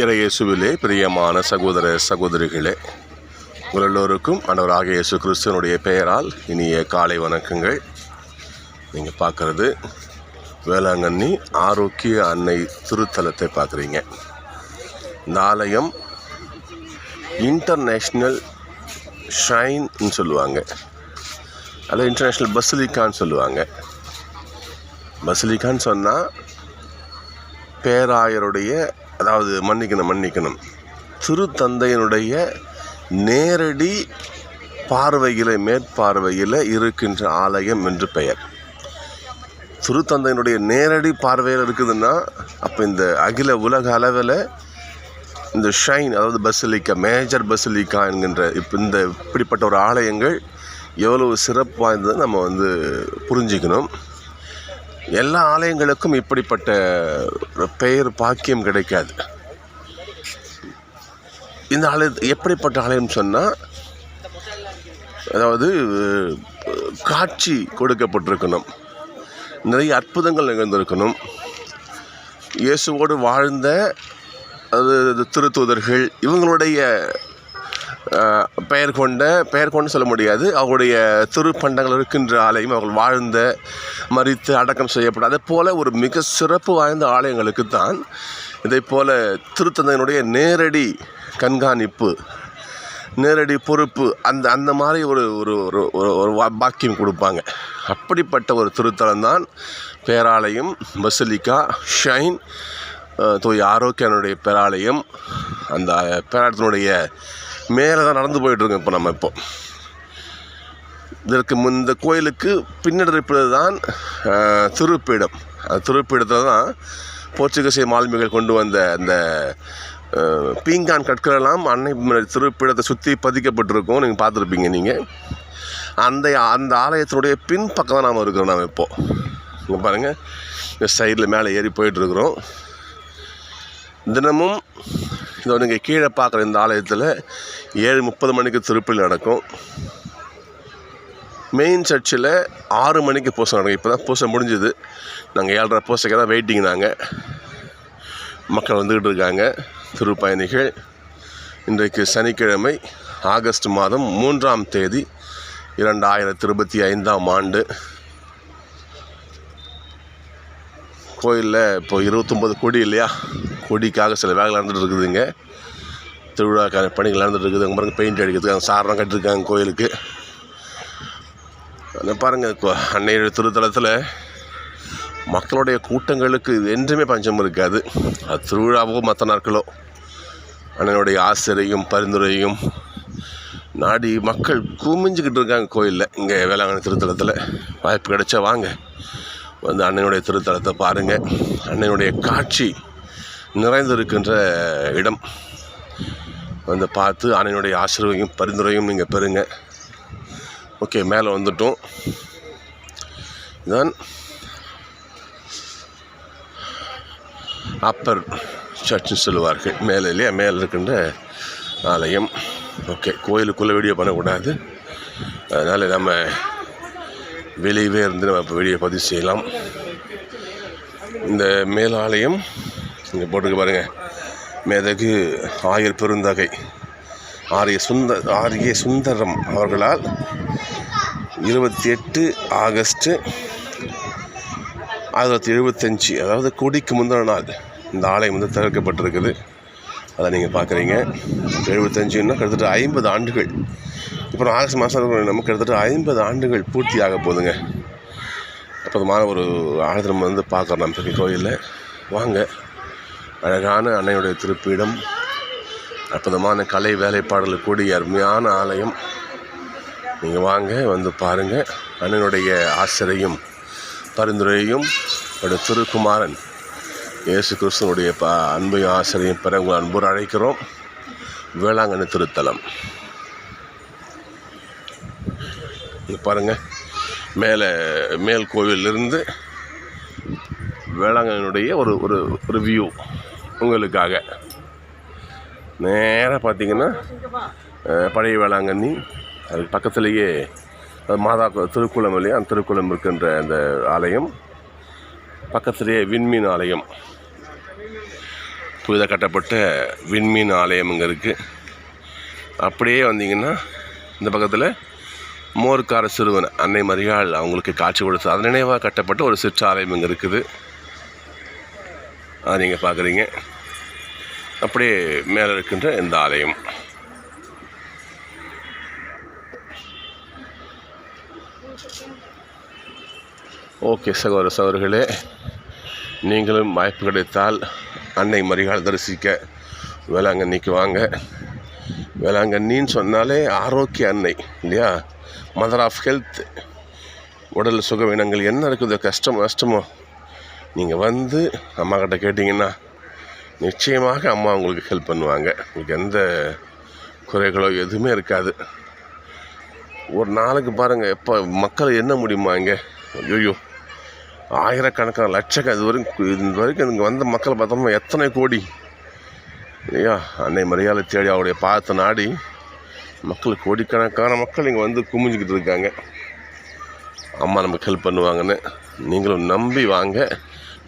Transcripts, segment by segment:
இறையேசுவிலே பிரியமான சகோதர சகோதரிகளே உங்கள் எல்லோருக்கும் ஆண்டவராகிய இயேசு கிறிஸ்துவனுடைய பெயரால் இனிய காலை வணக்கங்கள். நீங்கள் பார்க்குறது வேளாங்கண்ணி ஆரோக்கிய அன்னை திருத்தலத்தை பார்க்குறீங்க. இந்த ஆலயம் இன்டர்நேஷ்னல் ஷைன்னு சொல்லுவாங்க. அதில் இன்டர்நேஷ்னல் பசிலிக்கான்னு சொல்லுவாங்க. பசிலிக்கான்னு சொன்னால் பேராயருடைய அதாவது மன்னிக்கணும் மன்னிக்கணும். திருத்தந்தையினுடைய நேரடி பார்வையில் மேற்பார்வையில் இருக்கின்ற ஆலயம் என்று பெயர். திருத்தந்தையினுடைய நேரடி பார்வையில் இருக்குதுன்னா அப்போ இந்த அகில உலக அளவில் இந்த ஷைன் அதாவது பசிலிக்கா மேஜர் பசிலிக்கா என்கின்ற இப்போ இந்த இப்படிப்பட்ட ஒரு ஆலயங்கள் எவ்வளவு சிறப்பு வாய்ந்தது நம்ம வந்து புரிஞ்சிக்கணும். எல்லா ஆலயங்களுக்கும் இப்படிப்பட்ட பெயர் பாக்கியம் கிடைக்காது. இந்த ஆலய எப்படிப்பட்ட ஆலயம் சொன்னால் அதாவது காட்சி கொடுக்கப்பட்டிருக்கணும். நிறைய அற்புதங்கள் நிகழ்ந்திருக்கணும். இயேசுவோடு வாழ்ந்த அது திருத்தூதர்கள் இவங்களுடைய பெயர் கொண்ட பெயர் கொண்டு சொல்ல முடியாது. அவருடைய திருப்பண்டங்கள் இருக்கின்ற ஆலயம் அவர்கள் வாழ்ந்த மறித்து அடக்கம் செய்யப்பட்ட அதே போல் ஒரு மிக சிறப்பு வாய்ந்த ஆலயங்களுக்கு தான் இதை போல் திருத்தந்தையினுடைய நேரடி கண்காணிப்பு நேரடி பொறுப்பு அந்த அந்த மாதிரி ஒரு ஒரு ஒரு ஒரு- ஒரு வா- பாக்கியம் கொடுப்பாங்க. அப்படிப்பட்ட ஒரு திருத்தலம் தான் பேராலயம் பசிலிக்கா ஷைன் அஹ், தூய் ஆரோக்கியனுடைய பேராலயம். அந்த பேராலயத்தினுடைய மேலே தான் நடந்து போயிட்டுருக்கோம் இப்போ நம்ம இப்போ. இதற்கு இந்த கோயிலுக்கு பின்னடைப்பது இருப்பது தான் திருப்பீடம். அந்த திருப்பீடத்தில் தான் போர்ச்சுகீசிய மாலுமிகள் கொண்டு வந்த அந்த பீங்கான் கற்களெல்லாம் அன்னை திருப்பீடத்தை சுற்றி பதிக்கப்பட்டிருக்கும். நீங்கள் பார்த்துருப்பீங்க நீங்கள் அந்த அந்த ஆலயத்தினுடைய பின்பக்கம் தான் நாம் இருக்கிறோம் நாம் இப்போது இங்கே பாருங்கள் இந்த சைடில் மேலே ஏறி போயிட்டுருக்குறோம். தினமும் இதோ நீங்கள் கீழே பார்க்குற இந்த ஆலயத்தில் ஏழு முப்பது மணிக்கு திருப்பலி நடக்கும். மெயின் சர்ச்சில் ஆறு மணிக்கு பூசை நடக்கும். இப்போ தான் பூசை முடிஞ்சுது. நாங்கள் ஏழரை பூசைக்கு தான் வெயிட்டிங் நாங்கள் மக்கள் வந்துக்கிட்டு இருக்காங்க. திருப்பயணிகள் இன்றைக்கு சனிக்கிழமை ஆகஸ்ட் மாதம் மூன்றாம் தேதி இரண்டாயிரத்தி இருபத்தி ஐந்தாம் ஆண்டு. கோயிலில் இப்போ இருபத்தொம்பது கொடி இல்லையா? கொடிக்காக சில வேலை நடந்துட்டு இருக்குதுங்க திருவிழாக்கான பணிகள் நடந்துட்டு இருக்குது அங்கே பாருங்க பெயிண்ட் அடிக்கிறதுக்கு அங்கே கட்டிருக்காங்க கோயிலுக்கு. அதை பாருங்கள் கொ- அன்னைய திருத்தலத்தில் மக்களுடைய கூட்டங்களுக்கு என்றுமே பஞ்சம் இருக்காது. அது திருவிழாவோ மற்ற நாட்களோ. அண்ணனுடைய ஆசிரியையும் பரிந்துரையும் நாடி மக்கள் குமிஞ்சிக்கிட்டு இருக்காங்க கோயிலில். இங்கே வேளாங்கண்ணி திருத்தலத்தில் வாய்ப்பு கிடைச்சா வாங்க. வந்து அண்ணனுடைய திருத்தலத்தை பாருங்கள் அண்ணனுடைய காட்சி நிறைந்திருக்கின்ற இடம். வந்து பார்த்து அண்ணனுடைய ஆசீர்வையும் பரிந்துரையும் நீங்கள் பெறுங்க. ஓகே மேலே வந்துட்டோம். இதான் அப்பர் சர்ச்சுன்னு சொல்லுவார்கள். மேலே இல்லையா? மேலே இருக்கின்ற ஆலயம். ஓகே கோயிலுக்குள்ளே வீடியோ பண்ணக்கூடாது. அதனால் நம்ம வெளியவே இருந்து நம்ம இப்போ வீடியோ பதிவு செய்யலாம். இந்த மேல் ஆலயம் இங்கே போட்டுக்க பாருங்கள் மேதகு ஆயர் பெருந்தகை. ஆரிய சுந்த ஆரிய சுந்தரம் அவர்களால் இருபத்தி எட்டு ஆகஸ்ட்டு ஆயிரத்தி தொள்ளாயிரத்தி எழுபத்தஞ்சு அதாவது கொடிக்கு முந்தின நாள். இந்த ஆலயம் வந்து திறக்கப்பட்டிருக்குது. அதை நீங்கள் பார்க்குறீங்க எழுபத்தஞ்சுன்னா கிட்டத்தட்ட ஐம்பது ஆண்டுகள். இப்போ ஆகஸ்ட் மாதம் நமக்கு கிட்டத்தட்ட ஐம்பது ஆண்டுகள் பூர்த்தி ஆக போகுதுங்க. அற்புதமான ஒரு ஆலயம் வந்து பார்க்குறோம். நம்ம கோயிலில். வாங்க. அழகான அன்னையுடைய திருப்பீடம் அற்புதமான கலை வேலைப்பாடல் கூடிய அருமையான ஆலயம். நீங்கள் வாங்க வந்து பாருங்கள் அண்ணனுடைய ஆசிரியும் பரிந்துரையும் அவருடைய திருக்குமாரன் இயேசு கிறிஸ்துவனுடைய ப அன்பையும் ஆசிரியையும் பெற உங்கள் அன்போடு அழைக்கிறோம். வேளாங்கண்ணி திருத்தலம். பாருங்கள் மேலே மேல் கோவிலிருந்து வேளாங்கண்ணியுடைய ஒரு ஒரு ஒரு வியூ உங்களுக்காக. நேராக பார்த்தீங்கன்னா பழைய வேளாங்கண்ணி அதுக்கு பக்கத்துலேயே மாதா திருக்குளம் இல்லையா? அந்த திருக்குளம் இருக்கின்ற அந்த ஆலயம். பக்கத்துலேயே விண்மீன் ஆலயம். புதிதாக கட்டப்பட்ட விண்மீன் ஆலயம் இங்கே இருக்குது அப்படியே வந்தீங்கன்னா இந்த பக்கத்தில் மோர்க்கார சிறுவன் அன்னை மரியாள் அவங்களுக்கு காட்சி கொடுத்து அது நினைவாக கட்டப்பட்ட ஒரு சிற்றாலயம் இங்கே இருக்குது. அதை நீங்கள் பார்க்குறீங்க அப்படியே மேலே இருக்கின்ற இந்த ஆலயம். ஓகே சகோதர சகோதரர்களே நீங்களும் வாய்ப்பு கிடைத்தால் அன்னை மரியாள் தரிசிக்க வேளாங்கண்ணிக்கு வாங்க. வேளாங்கண்ணின்னு சொன்னாலே ஆரோக்கிய அன்னை இல்லையா? மதர் ஆஃப் ஹெல்த் உடல் சுகவீனங்கள் என்ன இருக்குது கஷ்டம் கஷ்டமோ நீங்கள் வந்து அம்மா கிட்ட கேட்டிங்கன்னா நிச்சயமாக அம்மா உங்களுக்கு ஹெல்ப் பண்ணுவாங்க. உங்களுக்கு எந்த குறைகளோ எதுவுமே இருக்காது. ஒரு நாளுக்கு பாருங்கள் எப்போ மக்கள் என்ன முடியுமா இங்கே? ஐயோ ஆயிரக்கணக்கான லட்சக்கம் இது வரைக்கும் இது வரைக்கும் இங்கே வந்த மக்கள் பார்த்தோம்னா எத்தனை கோடி? இல்லையா? அன்னை மரியாதை தேடி அவருடைய பார்த்து நாடி மக்கள் கோடிக்கணக்கான மக்கள் இங்கே வந்து குமிஞ்சிக்கிட்டு இருக்காங்க. அம்மா நமக்கு ஹெல்ப் பண்ணுவாங்கன்னு நீங்களும் நம்பி வாங்க.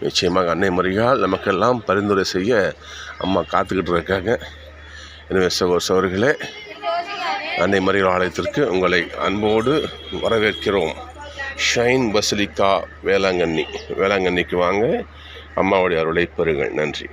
நிச்சயமாக அன்னை மரியாள் நமக்கெல்லாம் பரிந்துரை செய்ய அம்மா காத்துக்கிட்டு இருக்காங்க. எனவே சகோ சோர்களே அன்னை மரியாள் ஆலயத்திற்கு உங்களை அன்போடு வரவேற்கிறோம். Shrine basilica Velankanni. வேளாங்கண்ணிக்கு வாங்க. அம்மாவுடைய அருளை பெறுங்கள். நன்றி.